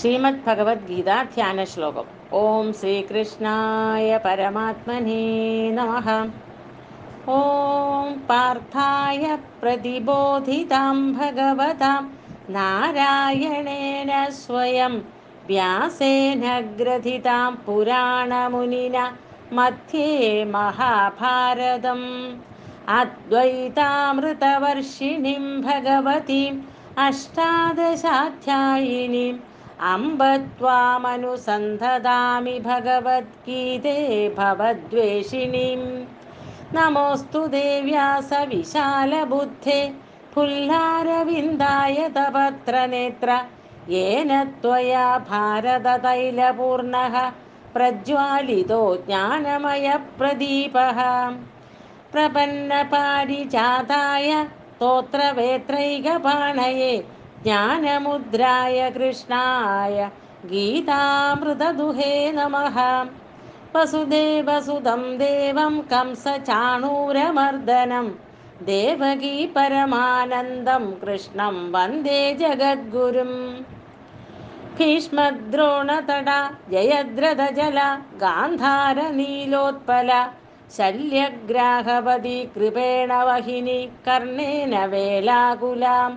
श्रीमद्भगवद्गीताध्यानश्लोकम्। ॐ श्रीकृष्णाय परमात्मने नमः। ॐ पार्थाय प्रतिबोधितां भगवतां। नारायणेन स्वयं व्यासेन ग्रथितां पुराणमुनिना मध्ये महाभारतम्। अद्वैतामृतवर्षिणीं भगवतीम् अष्टादशाध्यायिनीम् अम्ब त्वामनुसन्धदामि भगवद्गीते भवद्वेषिणीं नमोऽस्तु देव्या सविशालबुद्धे फुल्लारविन्दाय तपत्रनेत्र, येन त्वया भारततैलपूर्णः, प्रज्वालितो ज्ञानमयप्रदीपः। प्रपन्नपारिजाताय स्तोत्रवेत्रैकपाणये ज्ञानमुद्राय कृष्णाय गीतामृतदुहे नमः वसुदेवसुदं देवं कंसचाणूरमर्दनं देवगी परमानन्दं कृष्णं वन्दे जगद्गुरुम् भीष्मद्रोणतड जयद्रथजल गान्धारनीलोत्पल शल्यग्राहवदी कृपेण वहिनी कर्णेन वेलाकुलाम्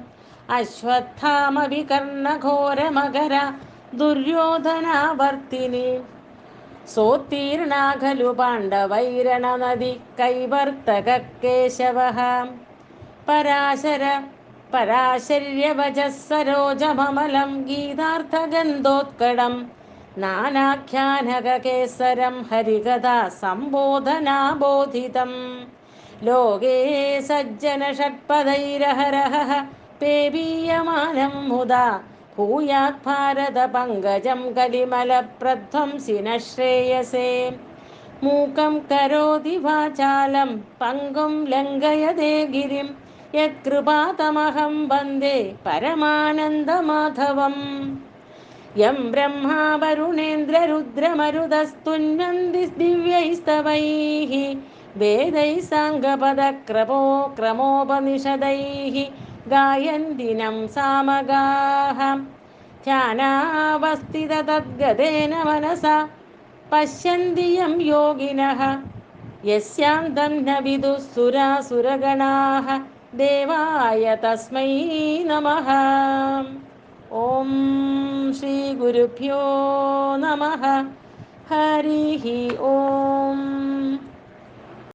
അശ്വത്ഥാമവികർണഘോരമകര ദുര്യോധനാവർത്തിനി. സോത്തീർണാ ഖലു പാണ്ഡവൈരണനദി കൈവർത്തക കേശവ പരാശര പരാശര്യവചः സരോജമമലം ഗീതാർത്ഥഗന്ധോത്കടം. നാനാഖ്യാനകേസരം ഹരികഥാ സംബോധനാബോധിതം ലോകേ സജ്ജന ഷട്പദൈരഹരഹ पेबीयमानं मुदा भूयात् भारदपङ्गजं कलिमलप्रध्वंसिनः श्रेयसे मूकं करोति वाचालं पङ्गुं लङ्घयदे गिरिं यत्कृपातमहं वन्दे परमानन्दमाधवम्। यं ब्रह्मा वरुणेन्द्ररुद्रमरुदस्तुन्वन्ति दिव्यैस्तवैः वेदैः साङ्गपदक्रमो क्रमोपनिषदैः। സാമഗാः ധ്യാനാവസ്ഥിതദ്ഗതേന മനസാ. പശ്യന്തി യം യോഗിനः യസ്യാന്തം ന വിദുः സുരാസുരഗണാः ദേവായ തസ്മൈ നമഃ. ഓം ശ്രീ ഗുരുഭ്യോ നമഃ. ഹരി ഓം.